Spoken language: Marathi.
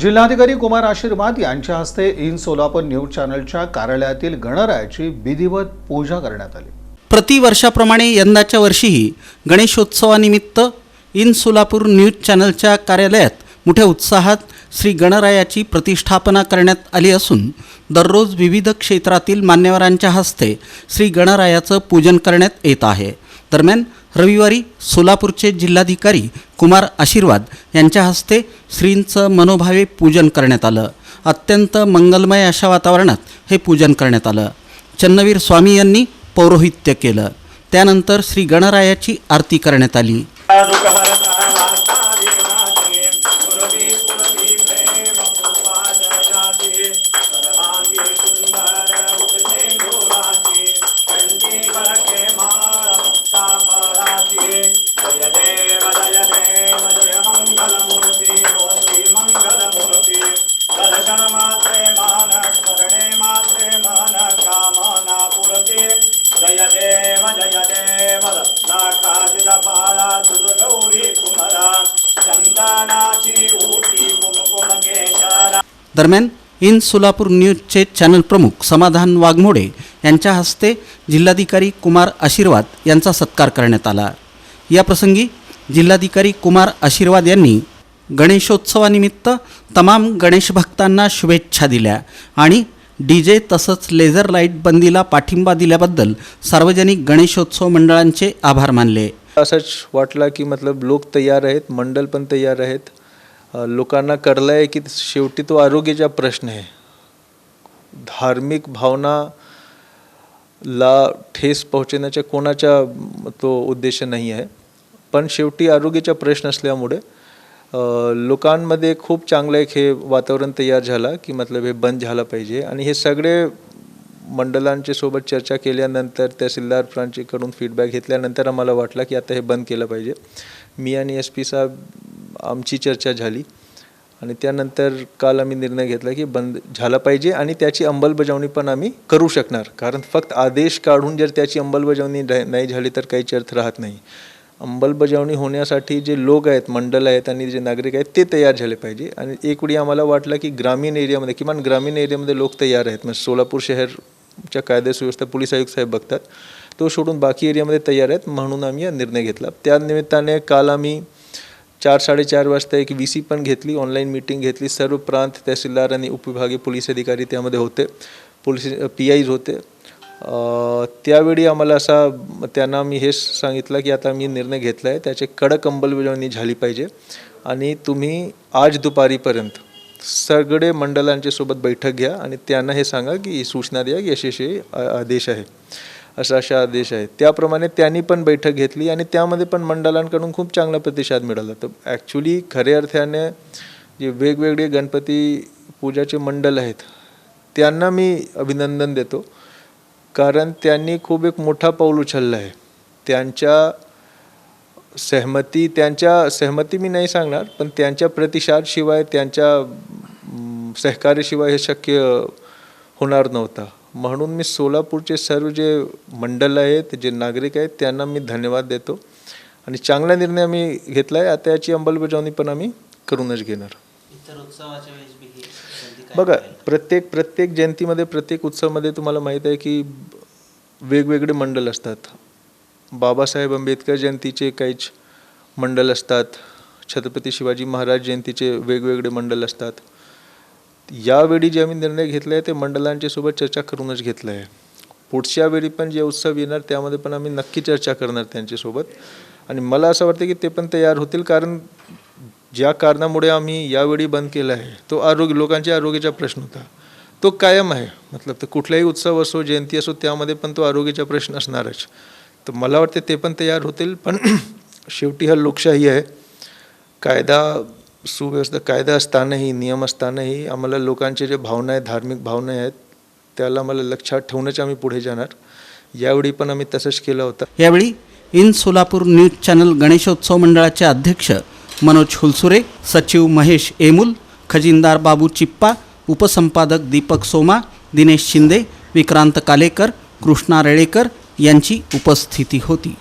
जिल्हाधिकारी कुमार आशीर्वाद यांच्या हस्ते इन सोलापूर न्यूज चॅनलच्या कार्यालयातील गणरायाची विधिवत पूजा करण्यात आली. प्रतिवर्षाप्रमाणे यंदाच्या वर्षीही गणेशोत्सवानिमित्त इन सोलापूर न्यूज चॅनलच्या कार्यालयात मोठ्या उत्साहात श्री गणरायाची प्रतिष्ठापना करण्यात आली असून दररोज विविध क्षेत्रातील मान्यवरांच्या हस्ते श्री गणरायाचं पूजन करण्यात येत आहे. दरम्यान रविवारी सोलापूरचे जिल्हाधिकारी कुमार आशीर्वाद यांच्या हस्ते श्रींचं मनोभावे पूजन करण्यात आलं. अत्यंत मंगलमय अशा वातावरणात हे पूजन करण्यात आलं. चन्नवीर स्वामी यांनी पौरोहित्य केलं. त्यानंतर श्री गणरायाची आरती करण्यात आली. दरम्यान इन सोलापूर न्यूजचे चॅनल प्रमुख समाधान वाघमोडे यांच्या हस्ते जिल्हाधिकारी कुमार आशीर्वाद यांचा सत्कार करण्यात आला. याप्रसंगी जिल्हाधिकारी कुमार आशीर्वाद यांनी गणेशोत्सवानिमित्त तमाम गणेश भक्तांना शुभेच्छा दिल्या आणि डी जे तसंच लेझर लाइट बंदीला पाठिंबा दिल्याबद्दल सार्वजनिक गणेशोत्सव मंडळांचे आभार मानले. असंच वाटला की मतलब लोक तयार आहेत मंडळ पण तयार आहेत. लोकांना कळलं आहे की शेवटी तो आरोग्याचा प्रश्न आहे. धार्मिक भावना ला ठेस पोहोचण्याच्या कोणाचा तो उद्देश नाही आहे. पण शेवटी आरोग्याचा प्रश्न असल्यामुळे लोकांमध्ये खूप चांगलं एक हे वातावरण तयार झालं की मतलब हे बंद झालं पाहिजे. आणि हे सगळे मंडळांच्या सोबत चर्चा केल्यानंतर तहसीलदारांकडून फीडबॅक घेतल्यानंतर आम्हाला वाटलं की आता हे बंद केलं पाहिजे. मी आणि एस पी साहेब आमची चर्चा झाली. आणि त्यानंतर काल आम्ही निर्णय घेतला की बंद झाला पाहिजे आणि त्याची अंमलबजावणी पण आम्ही करू शकणार. कारण फक्त आदेश काढून जर त्याची अंमलबजावणी रा- नाही झाली तर काहीच अर्थ राहत नाही. अंमलबजावणी होण्यासाठी जे लोक आहेत मंडल आहेत आणि जे नागरिक आहेत ते तयार झाले पाहिजे. आणि एक वेळी आम्हाला वाटलं की ग्रामीण एरियामध्ये किमान ग्रामीण एरियामध्ये लोक तयार आहेत. म्हणजे सोलापूर शहरच्या कायदा सुव्यवस्था पोलीस आयुक्त साहेब बघतात. तो सोडून बाकी एरियामध्ये तयार आहेत म्हणून आम्ही हा निर्णय घेतला. त्या निमित्ताने काल आम्ही चार साडेचार वाजता एक व्ही सी पण घेतली ऑनलाईन मीटिंग घेतली. सर्व प्रांत तहसीलदार आणि उपविभागीय पोलीस अधिकारी त्यामध्ये होते. पोलीस पी आयज होते. त्यावेळी आम्हाला असा त्यांना मी हेच सांगितलं की आता मी निर्णय घेतला आहे त्याचे कडक अंमलबजावणी झाली पाहिजे. आणि तुम्ही आज दुपारीपर्यंत सगळे मंडळांच्या सोबत बैठक घ्या आणि त्यांना हे सांगा की सूचना द्या की असे असे आदेश आहे. असा अशा आदेश आहेत. त्याप्रमाणे त्यांनी पण बैठक घेतली आणि त्यामध्ये पण मंडळांकडून खूप चांगला प्रतिसाद मिळाला. तर ॲक्च्युली खऱ्या अर्थाने जे वेगवेगळे गणपती पूजाचे मंडल आहेत त्यांना मी अभिनंदन देतो. कारण त्यांनी खूप एक मोठा पाऊल उचललं आहे. त्यांच्या सहमती त्यांच्या सहमती मी नाही सांगणार पण त्यांच्या प्रतिसादशिवाय त्यांच्या सहकार्याशिवाय हे शक्य होणार नव्हतं. म्हणून मी सोलापूरचे सर्व जे मंडळ आहेत जे नागरिक आहेत त्यांना मी धन्यवाद देतो. आणि चांगला निर्णय आम्ही घेतला आहे आता याची अंमलबजावणी पण आम्ही करूनच घेणार. बघा प्रत्येक प्रत्येक जयंतीमध्ये प्रत्येक उत्सवामध्ये तुम्हाला माहीत आहे की वेगवेगळे मंडळ असतात. बाबासाहेब आंबेडकर जयंतीचे काहीच मंडळ असतात. छत्रपती शिवाजी महाराज जयंतीचे वेगवेगळे मंडळ असतात. यावेळी जे आम्ही निर्णय घेतला आहे ते मंडळांच्या सोबत चर्चा करूनच घेतलं आहे पुढच्या वेळी पण जे उत्सव येणार त्यामध्ये पण आम्ही नक्की चर्चा करणार त्यांच्यासोबत आणि मला असं वाटतं की ते पण तयार होतील कारण ज्या कारणामुळे आम्ही यावेळी बंद केला आहे तो आरोग्य लोकांच्या आरोग्याचा प्रश्न होता. तो कायम आहे. मतलब तर कुठलाही उत्सव असो जयंती असो त्यामध्ये पण तो आरोग्याचा प्रश्न असणारच. तर मला वाटते ते पण तयार होतील. पण शेवटी हा लोकशाही आहे. कायदा सुव्यवस्था कायदा असतानाही नियम असतानाही आम्हाला लोकांचे जे भावना आहेत धार्मिक भावना आहेत त्याला मला लक्षात ठेवूनच आम्ही पुढे जाणार. यावेळी पण आम्ही तसंच केलं होतं. यावेळी इन सोलापूर न्यूज चॅनल गणेशोत्सव मंडळाचे अध्यक्ष मनोज हुलसुरे सचिव महेश एमुल खजिनदार बाबू चिप्पा उपसंपादक दीपक सोमा दिनेश शिंदे विक्रांत कालेकर कृष्णा रेळेकर यांची उपस्थिती होती.